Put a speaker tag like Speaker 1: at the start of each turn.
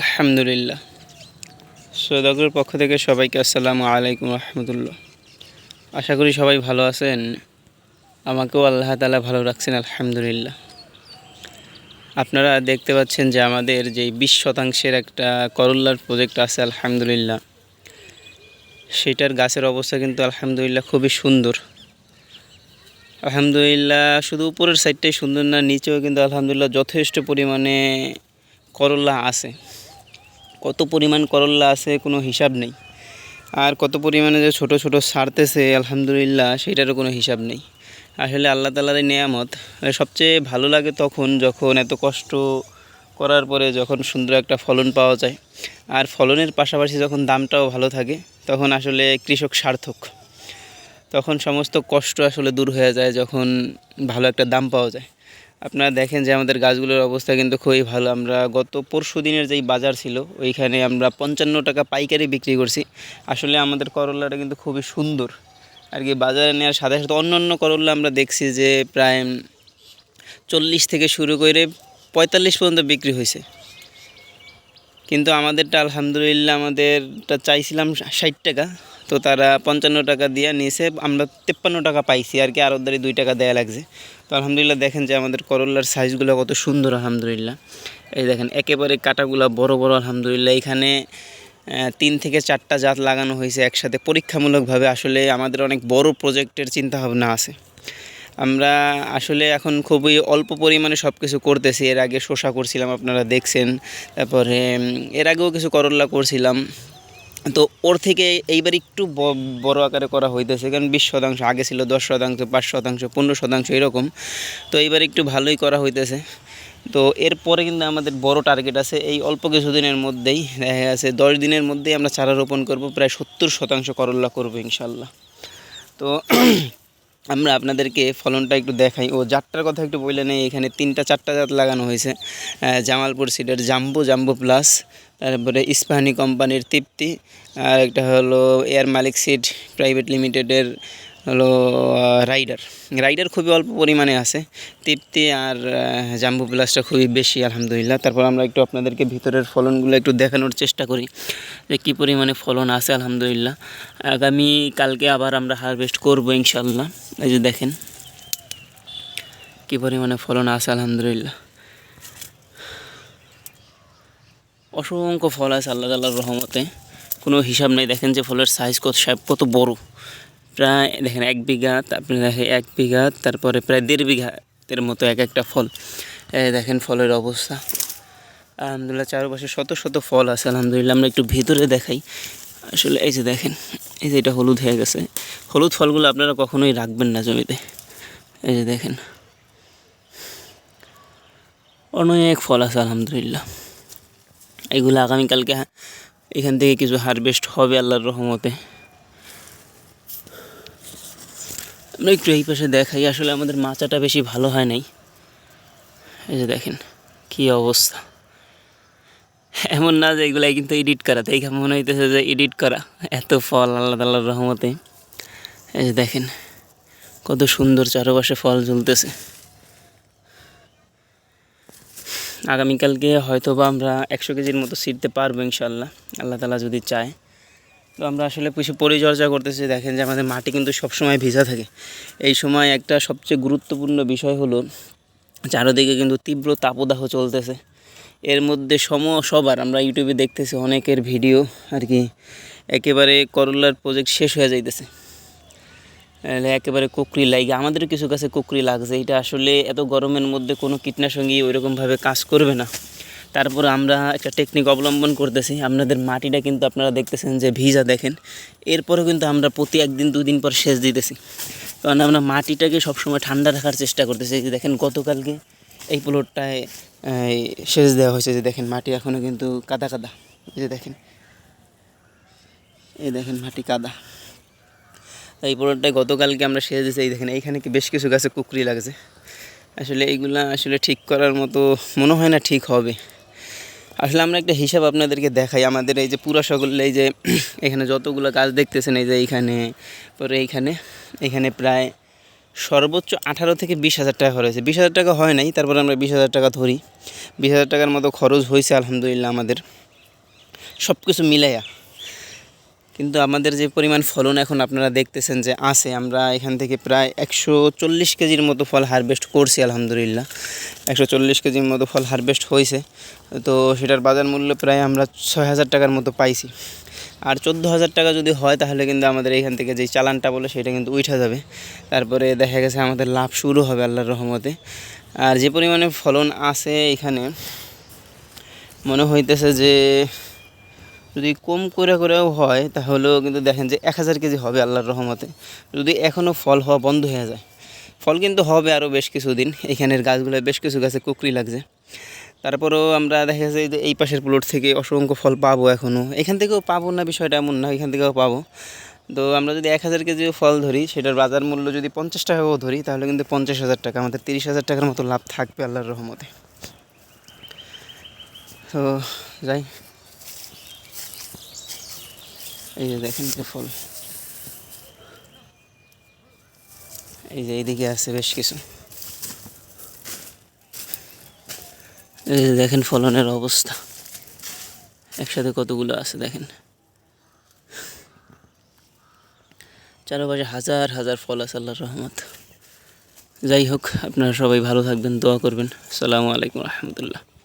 Speaker 1: আলহামদুলিল্লাহ। সৌদাগরের পক্ষ থেকে সবাইকে আসসালামু আলাইকুম রহমতুল্লাহ। আশা করি সবাই ভালো আছেন। আমাকেও আল্লাহ তালা ভালো রাখছেন, আলহামদুলিল্লাহ। আপনারা দেখতে পাচ্ছেন যে আমাদের যে বিশ শতাংশের একটা করল্লার প্রজেক্ট আছে, আলহামদুলিল্লাহ। সেটার গাছের অবস্থা কিন্তু আলহামদুলিল্লাহ খুবই সুন্দর। আলহামদুলিল্লাহ, শুধু উপরের সাইডটাই সুন্দর না, নিচেও কিন্তু আলহামদুলিল্লাহ যথেষ্ট পরিমাণে করল্লা আছে। কত পরিমাণ করল্লা আছে কোনো হিসাব নেই। আর কত পরিমাণে যে ছোট ছোট সারতেছে, আলহামদুলিল্লাহ সেটারও কোনো হিসাব নেই। আসলে আল্লাহ তালার এই নেয়ামত সবচেয়ে ভালো লাগে তখন যখন এত কষ্ট করার পরে যখন সুন্দর একটা ফলন পাওয়া যায়। আর ফলনের পাশাপাশি যখন দামটাও ভালো থাকে, তখন আসলে কৃষক সার্থক। তখন সমস্ত কষ্ট আসলে দূর হয়ে যায় যখন ভালো একটা দাম পাওয়া যায়। আপনারা দেখেন যে আমাদের গাছগুলোর অবস্থা কিন্তু খুবই ভালো। আমরা গত পরশু দিনের যেই বাজার ছিল, ওইখানে আমরা পঞ্চান্ন টাকা পাইকারি বিক্রি করছি। আসলে আমাদের করল্লাটা কিন্তু খুবই সুন্দর। আর কি বাজারে নেওয়ার সাথে সাথে অন্য অন্য করল্লা আমরা দেখছি যে প্রায় চল্লিশ থেকে শুরু করে পঁয়তাল্লিশ পর্যন্ত বিক্রি হয়েছে। কিন্তু আমাদেরটা আলহামদুলিল্লাহ আমাদেরটা চাইছিলাম ষাট টাকা। তো তারা পঞ্চান্ন টাকা দিয়ে নিয়েছে, আমরা তেপ্পান্ন টাকা পাইছি। আর কি আরও দুই টাকা দেয়া লাগছে। তো আলহামদুলিল্লাহ দেখেন যে আমাদের করল্লার সাইজগুলো কত সুন্দর, আলহামদুলিল্লাহ। এই দেখেন, একেবারে কাটাগুলো বড় বড়, আলহামদুলিল্লাহ। এখানে তিন থেকে চারটা জাত লাগানো হয়েছে একসাথে। পরীক্ষামূলকভাবে আসলে আমাদের অনেক বড় প্রজেক্টের চিন্তাভাবনা আছে। আমরা আসলে এখন খুবই অল্প পরিমাণে সব কিছু করতেছি। এর আগে শসা করছিলাম, আপনারা দেখছেন। তারপরে এর আগেও কিছু করল্লা করছিলাম। তো ওর থেকে এইবার একটু বড় আকারে করা হইতেছে, কারণ বিশ শতাংশ, আগে ছিল দশ শতাংশ, পাঁচ শতাংশ, পনেরো শতাংশ এরকম। তো এইবার একটু ভালোই করা হইতেছে। তো এরপরে কিন্তু আমাদের বড় টার্গেট আছে এই অল্প কিছুদিনের মধ্যেই। দেখা গেছে দশ দিনের মধ্যেই আমরা চারা রোপণ করব, প্রায় সত্তর শতাংশ করল্লা করব ইনশাল্লাহ। তো আমরা আপনাদেরকে ফলনটা একটু দেখাই। ও জাতটার কথা একটু বলে নেই, এখানে তিনটা, চারটা জাত লাগানো হয়েছে। জামালপুর সিডের জাম্বু জাম্বু প্লাস, তারপরে ইস্পাহানি কোম্পানির তৃপ্তি, আর একটা হলো এয়ার মালিক সিড প্রাইভেট লিমিটেডের হলো রাইডার। রাইডার খুবই অল্প পরিমাণে আছে। তৃপ্তি আর জাম্বু প্লাসটা খুবই বেশি, আলহামদুলিল্লাহ। তারপর আমরা একটু আপনাদেরকে ভিতরের ফলনগুলো একটু দেখানোর চেষ্টা করি, যে কী পরিমাণে ফলন আছে, আলহামদুলিল্লাহ। আগামী কালকে আবার আমরা হারভেস্ট করব ইনশাল্লাহ এই যে দেখেন, কী পরিমাণে ফলন আছে, আলহামদুলিল্লাহ। অসংখ্য ফল আছে আল্লাহ তাল্লাহর রহমতে। কোনো হিসাব নেই, দেখেন যে ফলের সাইজ কত কত বড়। প্রায় দেখেন এক বিঘা, তারপরে দেখেন এক বিঘা, তারপরে প্রায় দেড় বিঘাতের মতো এক একটা ফল। দেখেন ফলের অবস্থা। আলহামদুলিল্লাহ, চারপাশে শত শত ফল আছে, আলহামদুলিল্লাহ। আমরা একটু ভিতরে দেখাই। আসলে এই যে দেখেন, এই যে এটা হলুদ হয়ে গেছে। হলুদ ফলগুলো আপনারা কখনোই রাখবেন না জমিতে। এই যে দেখেন। অনেক ফল আছে, আলহামদুলিল্লাহ। এগুলো আগামীকালকে এখান থেকে কিছু হারভেস্ট হবে, আল্লাহর রহমতে। আমরা একটু এই পাশে দেখাই, আসলে আমাদের মাচাটা বেশি ভালো হয় নাই। এই যে দেখেন, কী অবস্থা। এমন না যে এগুলাই কিন্তু এডিট করা তাই মনে হইতেছে যে এডিট করা। এত ফল আল্লাহ তাল্লাহর রহমতে। এই যে দেখেন, কত সুন্দর চারপাশে ফল ঝুলতেছে। আগামীকালকে হয়তো বা আমরা একশো কেজির মতো ছিটতে পারব ইনশাল্লাহ আল্লাহ তালা যদি চায়। তো আমরা আসলে কিছু পরিচর্যা করতেছি। দেখেন যে আমাদের মাটি কিন্তু সবসময় ভিজা থাকে। এই সময় একটা সবচেয়ে গুরুত্বপূর্ণ বিষয় হলো, চারদিকে কিন্তু তীব্র তাপদাহ চলতেছে। এর মধ্যে সম সবার, আমরা ইউটিউবে দেখতেছি অনেকের ভিডিও আর কি, একেবারে করলার প্রজেক্ট শেষ হয়ে যাইতেছে। একেবারে কুকরি লাগে, আমাদের কিছু কাছে কুকরি লাগছে। এটা আসলে এত গরমের মধ্যে কোনো কীটনাশকই ওইরকমভাবে কাজ করবে না। তারপর আমরা একটা টেকনিক অবলম্বন করতেছি। আপনাদের মাটিটা কিন্তু আপনারা দেখতেছেন যে ভিজা দেখেন। এরপরেও কিন্তু আমরা প্রতি একদিন, দুদিন পর সেচ দিতেছি। কারণ আমরা মাটিটাকে সবসময় ঠান্ডা রাখার চেষ্টা করতেছি। যে দেখেন গতকালকে এই প্লটটায় সেচ দেওয়া হয়েছে যে দেখেন মাটি এখনও কিন্তু কাদা কাদা। এই যে দেখেন। এই দেখেন মাটি কাদা। এই প্লটটায় গতকালকে আমরা সেচ দিয়েছি। এই দেখেন, এইখানে কি বেশ কিছু গাছে কুকরি লাগছে। আসলে এইগুলা আসলে ঠিক করার মতো মনে হয় না ঠিক হবে। আসলে আমরা একটা হিসাব আপনাদেরকে দেখাই। আমাদের এই যে পুরা সকলে এই যে এখানে যতগুলো গাছ দেখতেছেন, এই যে এইখানে, পরে এইখানে, এখানে প্রায় সর্বোচ্চ আঠারো থেকে বিশ হাজার টাকা খরচ হয়েছে। বিশ হাজার টাকা হয় নাই, তারপরে আমরা বিশ হাজার টাকা ধরি। বিশ হাজার টাকার মতো খরচ হয়েছে, আলহামদুলিল্লাহ, আমাদের। সব কিছু মিলাইয়া। কিন্তু আমাদের যে পরিমাণ ফলন এখন আপনারা দেখতেছেন যে আছে, আমরা এখান থেকে প্রায় একশো চল্লিশ কেজির মতো ফল হারভেস্ট করছি আলহামদুলিল্লাহ। একশো চল্লিশ কেজির মতো ফল হারভেস্ট হয়েছে। তো সেটার বাজার মূল্য প্রায় আমরা ছয় হাজার টাকার মতো পাইছি। আর চোদ্দ হাজার টাকা যদি হয়, তাহলে কিন্তু আমাদের এখান থেকে যেই চালানটা বলে, সেটা কিন্তু উঠে যাবে। তারপরে দেখা গেছে আমাদের লাভ শুরু হবে আল্লাহর রহমতে। আর যে পরিমাণে ফলন আছে এখানে, মনে হইতেছে যে যদি কম করে করেও হয়, তাহলেও কিন্তু দেখেন যে এক হাজার কেজি হবে আল্লাহর রহমতে। যদি এখনও ফল হওয়া বন্ধ হয়ে যায়, ফল কিন্তু হবে আরও বেশ কিছুদিন। এখানের গাছগুলো বেশ কিছু গাছে কুকরি লাগছে। তারপরেও আমরা দেখা যাচ্ছে যে এই পাশের প্লট থেকে অসংখ্য ফল পাবো এখনও এখান থেকেও পাবো না বিষয়টা এমন না, এখান থেকেও পাবো। তো আমরা যদি এক হাজার কেজিও ফল ধরি, সেটার বাজার মূল্য যদি পঞ্চাশ টাকাও ধরি, তাহলে কিন্তু পঞ্চাশ হাজার টাকা, আমাদের তিরিশ হাজার টাকার মতো লাভ থাকবে আল্লাহর রহমতে। তো যাই এই যে দেখেন যে ফল। এই যে এইদিকে আছে বেশ কিছু। এই যে দেখেন ফলনের অবস্থা। একসাথে কতগুলো আছে দেখেন। চারপাশে হাজার হাজার ফল আছে আল্লাহর রহমত। যাই হোক, আপনারা সবাই ভালো থাকবেন, দোয়া করবেন। আসসালামু আলাইকুম রহমতুল্লাহ।